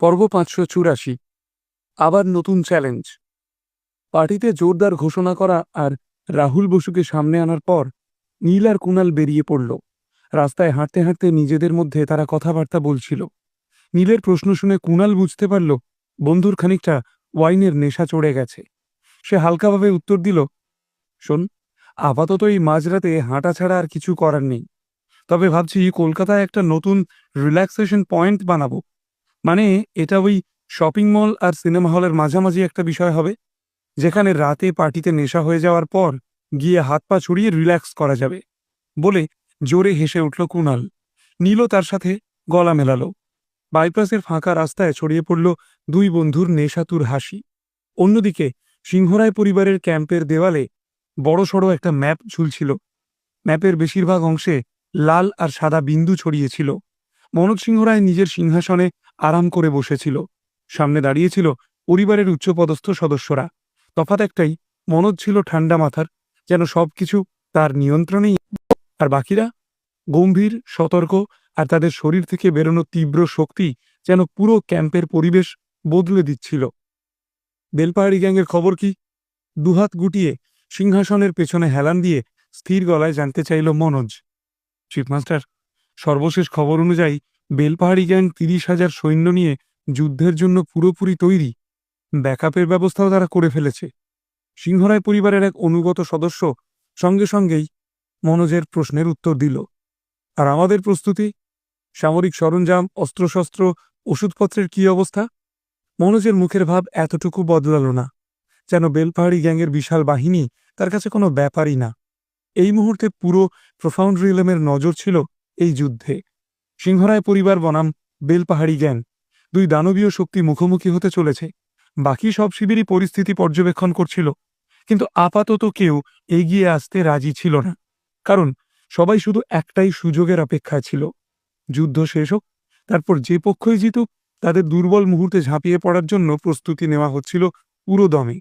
পর্ব পাঁচশো চুরাশি। আবার নতুন চ্যালেঞ্জ। পার্টিতে জোরদার ঘোষণা করা আর রাহুল বসুকে সামনে আনার পর নীল আর কুণাল বেরিয়ে পড়ল। রাস্তায় হাঁটতে হাঁটতে নিজেদের মধ্যে তারা কথাবার্তা বলছিল। নীলের প্রশ্ন শুনে কুণাল বুঝতে পারল, বন্ধুর খানিকটা ওয়াইনের নেশা চড়ে গেছে। সে হালকাভাবে উত্তর দিল, শোন, আপাতত এই মাঝরাতে হাঁটা ছাড়া আর কিছু করার নেই। তবে ভাবছি কলকাতায় একটা নতুন রিল্যাক্সেশন পয়েন্ট বানাবো। মানে এটা ওই শপিং মল আর সিনেমা হলের মাঝামাঝি একটা বিষয় হবে, যেখানে রাতে পার্টিতে নেশা হয়ে যাওয়ার পর গিয়ে হাত পা ছড়িয়ে রিল্যাক্স করা যাবে বলে জোরে হেসে উঠল কুণাল নীল তার সাথে গলা মেলালো। বাইপাসের ফাঁকা রাস্তায় ছড়িয়ে পড়ল দুই বন্ধুর নেশাতুর হাসি। অন্যদিকে সিংহরায় পরিবারের ক্যাম্পের দেওয়ালে বড়সড় একটা ম্যাপ ঝুলছিল। ম্যাপের বেশিরভাগ অংশে লাল আর সাদা বিন্দু ছড়িয়েছিল। মনোজ সিংহরায় নিজের সিংহাসনে আরাম করে বসেছিল। সামনে দাঁড়িয়েছিল পরিবারের উচ্চপদস্থ সদস্যরা। তফাৎ একটাই মনোজ ছিল ঠান্ডা মাথার, যেন সবকিছু তার নিয়ন্ত্রণেই। আর বাকিরা? গম্ভীর, সতর্ক আর তাদের শরীর থেকে বেরোনো তীব্র শক্তি যেন পুরো ক্যাম্পের পরিবেশ বদলে দিচ্ছিল। বেলপাহাড়ি গ্যাংয়ের খবর কি? দুহাত গুটিয়ে সিংহাসনের পেছনে হেলান দিয়ে স্থির গলায় জানতে চাইল মনোজ। চিফমাস্টার, সর্বশেষ খবর অনুযায়ী বেলপাহাড়ি গ্যাং তিরিশ হাজার সৈন্য নিয়ে যুদ্ধের জন্য পুরোপুরি তৈরি। ব্যাকআপের ব্যবস্থাও তারা করে ফেলেছে। সিংহরায় পরিবারের এক অনুগত সদস্য সঙ্গে সঙ্গেই মনোজের প্রশ্নের উত্তর দিল। আর আমাদের প্রস্তুতি? সামরিক সরঞ্জাম, অস্ত্রশস্ত্র, ওষুধপত্রের কি অবস্থা? মনোজের মুখের ভাব এতটুকু বদলালো না, যেন বেলপাহাড়ি গ্যাংয়ের বিশাল বাহিনী তার কাছে কোনো ব্যাপারই না। এই মুহূর্তে পুরো প্রফাউন্ড রিলেমের নজর ছিল এই যুদ্ধে। সিংহরায় পরিবার বনাম বেলপাহাড়ি গ্যাং দুই দানবীয় শক্তি মুখোমুখি হতে চলেছে। বাকি সব শিবিরই পরিস্থিতি পর্যবেক্ষণ করছিল। কিন্তু আপাতত কেউ এগিয়ে আসতে রাজি ছিল না। কারণ সবাই শুধু একটাই সুযোগের অপেক্ষায় ছিল। যুদ্ধ শেষ হোক, তারপর যে পক্ষই জিতুক, তাদের দুর্বল মুহূর্তে ঝাঁপিয়ে পড়ার জন্য প্রস্তুতি নেওয়া হচ্ছিল পুরো দমে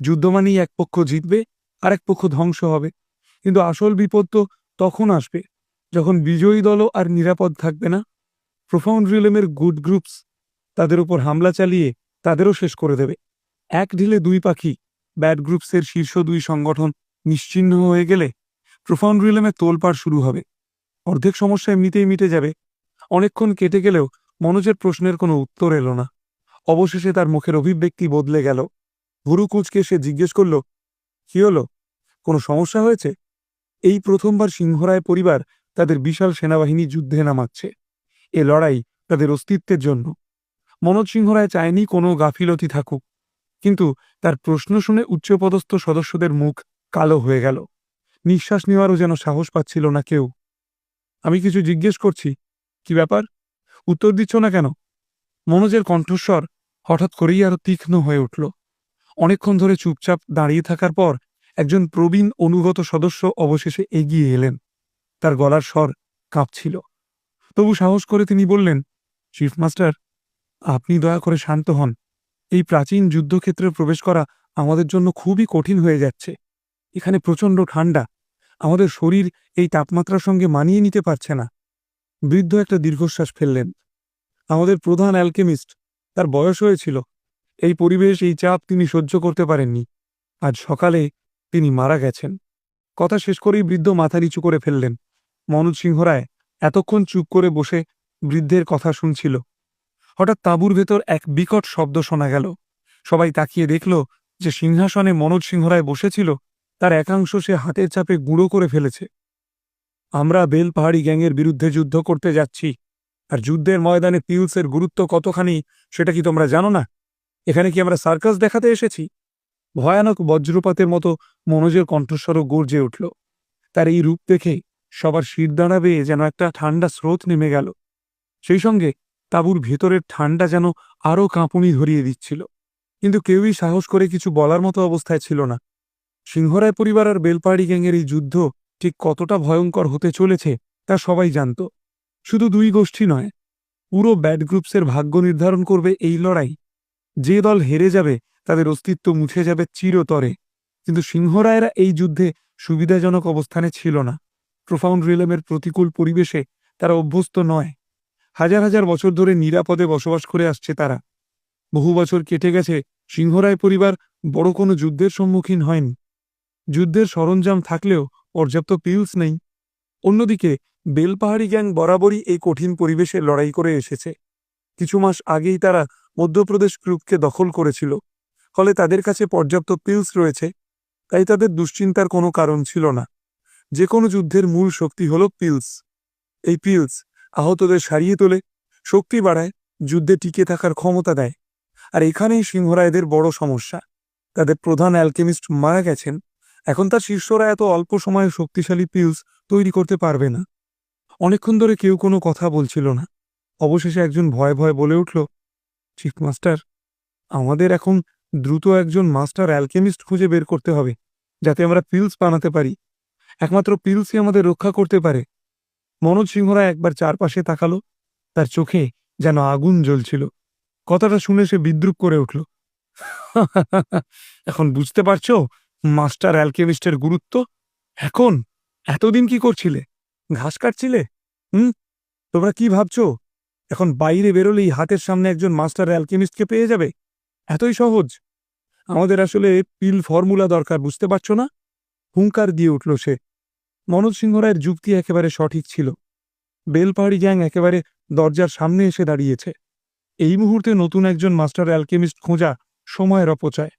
যুদ্ধ মানেই এক পক্ষ জিতবে আর এক পক্ষ ধ্বংস হবে। কিন্তু আসল বিপদ তো তখন আসবে। যখন বিজয়ী দলও আর নিরাপদ থাকবে না প্রোফাউন্ড রিলেমের গুড গ্রুপস তাদের উপর হামলা চালিয়ে তাদেরও শেষ করে দেবে। এক ঢিলে দুই পাখি ব্যাড গ্রুপসের শীর্ষ দুই সংগঠন নিশ্চিহ্ন হয়ে গেলে প্রোফাউন্ড রিলেমে তোলপাড় শুরু হবে। অর্ধেক সমস্যা এমনিতেই মিটে যাবে। অনেকক্ষণ কেটে গেলেও মনোজের প্রশ্নের কোনো উত্তর এলো না। অবশেষে তার মুখের অভিব্যক্তি বদলে গেল। ভুরু কুচকে সে জিজ্ঞেস করল, কি হলো? কোনো সমস্যা হয়েছে? এই প্রথমবার সিংহরায় পরিবার তাদের বিশাল সেনাবাহিনী যুদ্ধে নামাচ্ছে। এ লড়াই তাদের অস্তিত্বের জন্য। মনোজ সিংহরায় চায়নি কোনো গাফিলতি থাকুক, কিন্তু তার প্রশ্ন শুনে উচ্চপদস্থ সদস্যদের মুখ কালো হয়ে গেল। নিঃশ্বাস নেওয়ারও যেন সাহস পাচ্ছিল না কেউ। আমি কিছু জিজ্ঞেস করছি, কি ব্যাপার? উত্তর দিচ্ছ না কেন? মনোজের কণ্ঠস্বর হঠাৎ করেই আরও তীক্ষ্ণ হয়ে উঠল। অনেকক্ষণ ধরে চুপচাপ দাঁড়িয়ে থাকার পর একজন প্রবীণ অনুগত সদস্য অবশেষে এগিয়ে এলেন। তার গলার স্বর কাঁপছিল। তবু সাহস করে তিনি বললেন চিফ মাস্টার আপনি দয়া করে শান্ত হন। এই প্রাচীন যুদ্ধক্ষেত্রে প্রবেশ করা আমাদের জন্য খুবই কঠিন হয়ে যাচ্ছে। এখানে প্রচণ্ড ঠান্ডা আমাদের শরীর এই তাপমাত্রার সঙ্গে মানিয়ে নিতে পারছে না। বৃদ্ধ একটা দীর্ঘশ্বাস ফেললেন। আমাদের প্রধান অ্যালকেমিস্ট, তার বয়স হয়েছিল। এই পরিবেশ, এই চাপ তিনি সহ্য করতে পারেননি। আজ সকালে তিনি মারা গেছেন। কথা শেষ করেই বৃদ্ধ মাথা নিচু করে ফেললেন। মনোজ সিংহ রায় এতক্ষণ চুপ করে বসে বৃদ্ধের কথা শুনছিল। হঠাৎ তাঁবুর ভেতর এক বিকট শব্দ শোনা গেল। সবাই তাকিয়ে দেখল যে সিংহাসনে মনোজ সিংহ রায় বসেছিল, তার একাংশ সে হাতের চাপে গুঁড়ো করে ফেলেছে। আমরা বেল পাহাড়ি গ্যাংয়ের বিরুদ্ধে যুদ্ধ করতে যাচ্ছি, আর যুদ্ধের ময়দানে পিউলসের গুরুত্ব কতখানি সেটা কি তোমরা জানো না? এখানে কি আমরা সার্কাস দেখাতে এসেছি? ভয়ানক বজ্রপাতের মতো মনোজের কণ্ঠস্বরও গর্জে উঠল। তার এই রূপ দেখে সবার শিরদাঁড়া বেয়ে যেন একটা ঠান্ডা স্রোত নেমে গেল। সেই সঙ্গে তাঁবুর ভেতরের ঠান্ডা যেন আরও কাঁপুনি ধরিয়ে দিচ্ছিল। কিন্তু কেউই সাহস করে কিছু বলার মতো অবস্থায় ছিল না। সিংহরায় পরিবার আর বেলপাহাড়ি গ্যাংয়ের এই যুদ্ধ ঠিক কতটা ভয়ঙ্কর হতে চলেছে তা সবাই জানত। শুধু দুই গোষ্ঠী নয়, পুরো ব্যাড গ্রুপসের ভাগ্য নির্ধারণ করবে এই লড়াই। যে দল হেরে যাবে তাদের অস্তিত্ব মুছে যাবে চিরতরে। কিন্তু সিংহরায়রা এই যুদ্ধে সুবিধাজনক অবস্থানে ছিল না। প্রোফাউন্ড রিলেমের প্রতিকূল পরিবেশে তারা অভ্যস্ত নয়। হাজার হাজার বছর ধরে নিরাপদে বসবাস করে আসছে তারা। বহু বছর কেটে গেছে সিংহরায় পরিবার বড় কোনো যুদ্ধের সম্মুখীন হয়নি। যুদ্ধের সরঞ্জাম থাকলেও পর্যাপ্ত পিলস নেই। অন্যদিকে বেলপাহাড়ি গ্যাং বরাবরই এই কঠিন পরিবেশে লড়াই করে এসেছে। কিছু মাস আগেই তারা মধ্যপ্রদেশ গ্রুপকে দখল করেছিল। ফলে তাদের কাছে পর্যাপ্ত পিলস রয়েছে। তাই তাদের দুশ্চিন্তার কোনো কারণ ছিল না। যে কোনো যুদ্ধের মূল শক্তি হল পিলস। এই পিলস আহতদের সারিয়ে তোলে, শক্তি বাড়ায়, যুদ্ধে টিকে থাকার ক্ষমতা দেয়। আর এখানেই সিংহরায়দের বড় সমস্যা। তাদের প্রধান অ্যালকেমিস্ট মারা গেছেন, এখন তার শিষ্যরা এত অল্প সময়ে শক্তিশালী পিলস তৈরি করতে পারবে না। অনেকক্ষণ ধরে কেউ কোনো কথা বলছিল না। অবশেষে একজন ভয়ে ভয়ে বলে উঠল চিফ মাস্টার, আমাদের এখন দ্রুত একজন মাস্টার অ্যালকেমিস্ট খুঁজে বের করতে হবে, যাতে আমরা পিলস বানাতে পারি। একমাত্র পিলসই আমাদের রক্ষা করতে পারে। মনোজ সিংহরা একবার চারপাশে তাকালো, তার চোখে যেন আগুন জ্বলছিল। কথাটা শুনে সে বিদ্রুপ করে উঠল। এখন বুঝতে পারছ, মাস্টার অ্যালকেমিস্টের গুরুত্ব? এখন? এতদিন কি করছিলে? ঘাস কাটছিলে? হুম? তোমরা কি ভাবছ? এখন বাইরে বেরোলেই হাতের সামনে একজন মাস্টার অ্যালকেমিস্টকে পেয়ে যাবে? এতই সহজ। আমাদের আসলে পিল ফর্মুলা দরকার, বুঝতে পারছ না? হুঙ্কার দিয়ে উঠল সে। মনোজ সিংহ রায়ের যুক্তি একেবারে সঠিক ছিল। বেলপাহাড়ি গ্যাং একেবারে দরজার সামনে এসে দাঁড়িয়েছে। এই মুহূর্তে নতুন একজন মাস্টার অ্যালকেমিস্ট খোঁজা সময়ের অপচয়।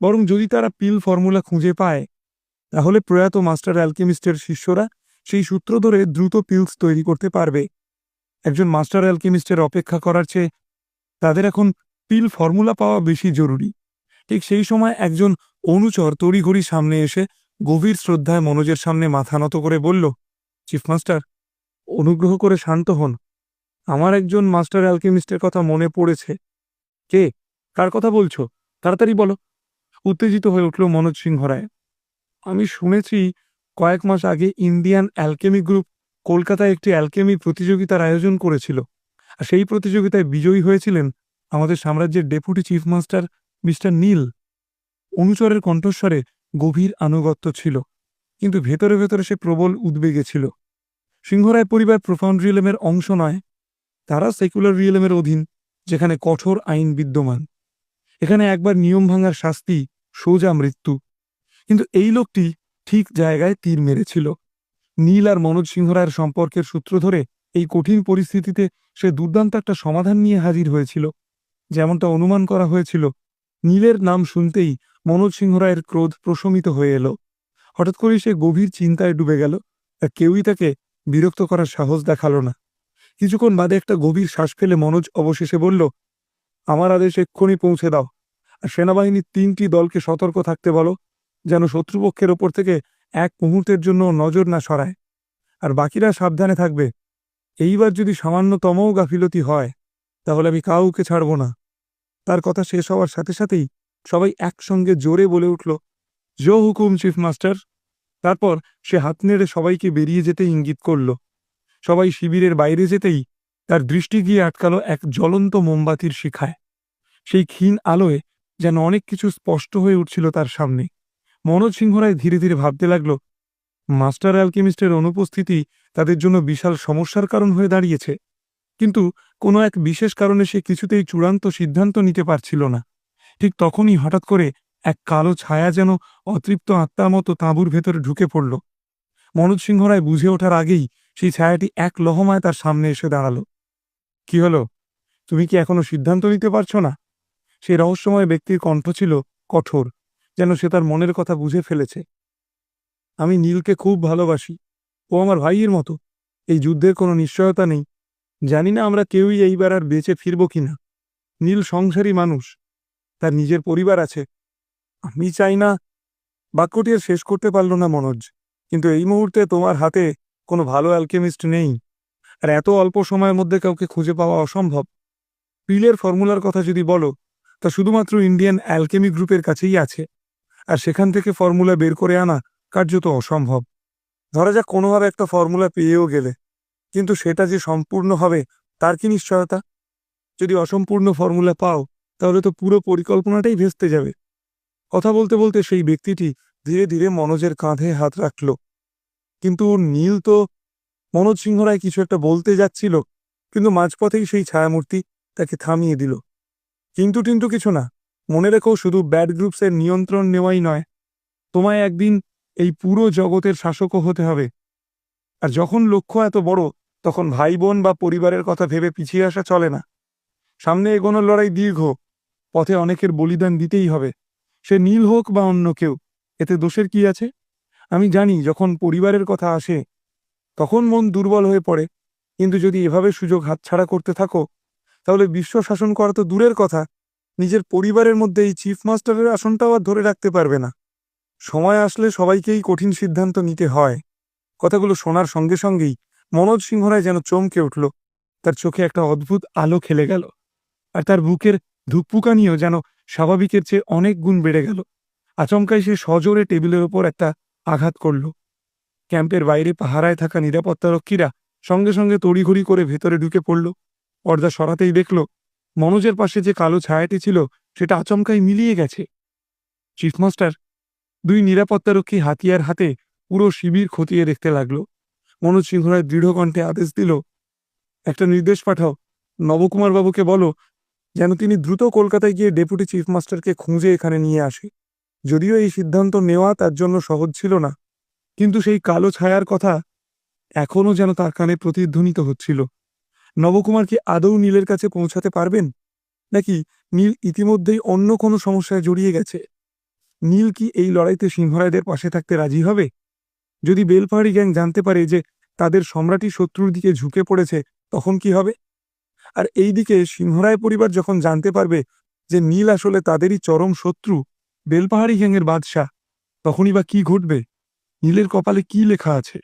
বরং যদি তারা পিল ফর্মুলা খুঁজে পায়, তাহলে প্রয়াত মাস্টার অ্যালকেমিস্টের শিষ্যরা সেই সূত্র ধরে দ্রুত পিলস তৈরি করতে পারবে। একজন মাস্টার অ্যালকেমিস্টের অপেক্ষা করার চেয়ে তাদের এখন পিল ফর্মুলা পাওয়া বেশি জরুরি। ঠিক সেই সময় একজন অনুচর তড়িঘড়ি সামনে এসে গভীর শ্রদ্ধায় মনোজের সামনে মাথা নত করে বলল, চিফ মাস্টার, অনুগ্রহ করে শান্ত হন। আমার একজন মাস্টার অ্যালকেমিস্টের কথা মনে পড়েছে। কে? কার কথা বলছো? তাড়াতাড়ি বলো। উত্তেজিত হয়ে উঠল মনোজ সিংহ রায় আমি শুনেছি কয়েক মাস আগে ইন্ডিয়ান অ্যালকেমি গ্রুপ কলকাতায় একটি অ্যালকেমি প্রতিযোগিতার আয়োজন করেছিল। আর সেই প্রতিযোগিতায় বিজয়ী হয়েছিলেন আমাদের সাম্রাজ্যের deputy chief master mister Neel. অনুচরের কণ্ঠস্বরে গভীর আনুগত্য ছিল, কিন্তু ভেতরে ভেতরে সে প্রবল উদ্বেগে ছিল। সিংহরায় পরিবার প্রফাউন্ড রিয়েলেমের অংশ নয়, তারা সেকুলার রিয়েলেমের অধীন, যেখানে কঠোর আইন বিদ্যমান। এখানে একবার নিয়ম ভাঙার শাস্তি, সোজা মৃত্যু। কিন্তু এই লোকটি ঠিক জায়গায় তীর মেরেছিল। নীল আর মনোজ সিংহরায়ের সম্পর্কের সূত্র ধরে এই কঠিন পরিস্থিতিতে সে দুর্দান্ত একটা সমাধান নিয়ে হাজির হয়েছিল, যেমনটা অনুমান করা হয়েছিল নীলের নাম শুনতেই মনোজ সিংহ রায়ের ক্রোধ প্রশমিত হয়ে এলো। হঠাৎ করেই সে গভীর চিন্তায় ডুবে গেল। আর কেউই তাকে বিরক্ত করার সাহস দেখাল না। কিছুক্ষণ বাদে একটা গভীর শ্বাস ফেলে মনোজ অবশেষে বলল, আমার আদেশ এক্ষুনি পৌঁছে দাও। আর সেনাবাহিনীর তিনটি দলকে সতর্ক থাকতে বলো, যেন শত্রুপক্ষের ওপর থেকে এক মুহূর্তের জন্য নজর না সরায়। আর বাকিরা সাবধানে থাকবে। এইবার যদি সামান্যতমও গাফিলতি হয়, তাহলে আমি কাউকে ছাড়ব না। তার কথা শেষ হওয়ার সাথে সাথেই সবাই একসঙ্গে জোরে বলে উঠল জো হুকুম, চিফ মাস্টার। তারপর সে হাত নেড়ে সবাইকে বেরিয়ে যেতে ইঙ্গিত করল। সবাই শিবিরের বাইরে যেতেই তার দৃষ্টি গিয়ে আটকালো এক জ্বলন্ত মোমবাতির শিখায়। সেই ক্ষীণ আলোয় যেন অনেক কিছু স্পষ্ট হয়ে উঠছিল তার সামনে। মনোজ সিংহরায় ধীরে ধীরে ভাবতে লাগল, মাস্টার অ্যালকেমিস্টের অনুপস্থিতি তাদের জন্য বিশাল সমস্যার কারণ হয়ে দাঁড়িয়েছে। কিন্তু কোনো এক বিশেষ কারণে সে কিছুতেই চূড়ান্ত সিদ্ধান্ত নিতে পারছিল না। ঠিক তখনই হঠাৎ করে এক কালো ছায়া যেন অতৃপ্ত আত্মার মতো তাঁবুর ভেতরে ঢুকে পড়ল। মনোজ সিংহরায় বুঝে ওঠার আগেই সেই ছায়াটি এক লহমায় তার সামনে এসে দাঁড়াল। কি হলো? তুমি কি এখনও সিদ্ধান্ত নিতে পারছ না? সেই রহস্যময় ব্যক্তির কণ্ঠ ছিল কঠোর, যেন সে তার মনের কথা বুঝে ফেলেছে। আমি নীলকে খুব ভালোবাসি। ও আমার ভাইয়ের মতো। এই যুদ্ধের কোনো নিশ্চয়তা নেই। জানি না আমরা কেউই এইবার আর বেঁচে ফিরব কিনা। নীল সংসারী মানুষ, তার নিজের পরিবার আছে। আমি চাই না বাক্যটি আর শেষ করতে পারল না মনোজ, কিন্তু এই মুহূর্তে তোমার হাতে কোনো ভালো অ্যালকেমিস্ট নেই। আর এত অল্প সময়ের মধ্যে কাউকে খুঁজে পাওয়া অসম্ভব। পিলের ফর্মুলার কথা যদি বলো, তা শুধুমাত্র ইন্ডিয়ান অ্যালকেমি গ্রুপের কাছেই আছে। আর সেখান থেকে ফর্মুলা বের করে আনা কার্যত অসম্ভব। ধরা যাক কোনোভাবে একটা ফর্মুলা পেয়েও গেলে। কিন্তু সেটা যে সম্পূর্ণ হবে, তার কি নিশ্চয়তা? যদি অসম্পূর্ণ ফর্মুলা পাও, তাহলে তো পুরো পরিকল্পনাটাই ভেস্তে যাবে। কথা বলতে বলতে সেই ব্যক্তিটি ধীরে ধীরে মনোজের কাঁধে হাত রাখল। কিন্তু নীল তো মনোজ সিংহরায় কিছু একটা বলতে যাচ্ছিল, কিন্তু মাঝপথেই সেই ছায়ামূর্তি তাকে থামিয়ে দিল। কিন্তু টিন্তু কিছু না, মনে রেখো শুধু ব্যাড গ্রুপসের নিয়ন্ত্রণ নেওয়াই নয়, তোমায় একদিন এই পুরো জগতের শাসকও হতে হবে। আর যখন লক্ষ্য এত বড় তখন ভাই বোন বা পরিবারের কথা ভেবে পিছিয়ে আসা চলে না। সামনে এগোনোর লড়াই দীর্ঘ, পথে অনেকের বলিদান দিতেই হবে। সে নীল হোক বা অন্য কেউ, এতে দোষের কি আছে? আমি জানি যখন পরিবারের কথা আসে, তখন মন দুর্বল হয়ে পড়ে। কিন্তু যদি এভাবে সুযোগ হাতছাড়া করতে থাকো, তাহলে বিশ্ব শাসন করা তো দূরের কথা। নিজের পরিবারের মধ্যে এই চিফ মাস্টারের আসনটাও আর ধরে রাখতে পারবে না। সময় আসলে সবাইকেই কঠিন সিদ্ধান্ত নিতে হয়। কথাগুলো শোনার সঙ্গে সঙ্গেই মনোজ সিংহরায় যেন চমকে উঠল। তার চোখে একটা অদ্ভুত আলো খেলে গেল। আর তার বুকের ধুকপুকানিও যেন স্বাভাবিকের চেয়ে অনেক গুণ বেড়ে গেল। আচমকাই সে সজোরে টেবিলের ওপর একটা আঘাত করল। ক্যাম্পের বাইরে পাহারায় থাকা নিরাপত্তারক্ষীরা সঙ্গে সঙ্গে তড়িঘড়ি করে ভেতরে ঢুকে পড়ল। পর্দা সরাতেই দেখল, মনোজের পাশে যে কালো ছায়াটি ছিল, সেটা আচমকাই মিলিয়ে গেছে। চিফমাস্টার, দুই নিরাপত্তারক্ষী হাতিয়ার হাতে পুরো শিবির খতিয়ে দেখতে লাগল। মনোজ সিংহরায় দৃঢ় কণ্ঠে আদেশ দিল, একটা নির্দেশ পাঠাও। নবকুমার বাবুকে বলো, যেন তিনি দ্রুত কলকাতায় গিয়ে ডেপুটি চিফ মাস্টারকে খুঁজে এখানে নিয়ে আসে। যদিও এই সিদ্ধান্ত নেওয়া তার জন্য সহজ ছিল না, কিন্তু সেই কালো ছায়ার কথা এখনও যেন তার কানে প্রতিধ্বনিত হচ্ছিল। নবকুমার কি আদৌ নীলের কাছে পৌঁছাতে পারবেন? নাকি নীল ইতিমধ্যেই অন্য কোনো সমস্যায় জড়িয়ে গেছে? নীল কি এই লড়াইতে সিংহরায়দের পাশে থাকতে রাজি হবে? যদি বেলপাহাড়ি গ্যাং জানতে পারে যে তাদের সম্রাটই শত্রুর দিকে ঝুঁকে পড়েছে, তখন কি হবে? আর এই দিকে সিংহরায় পরিবার যখন জানতে পারবে যে নীল আসলে তাদেরই চরম শত্রু, বেলপাহাড়ি গ্যাংয়ের বাদশাহ, তখনই বা কি ঘটবে? নীলের কপালে কি লেখা আছে?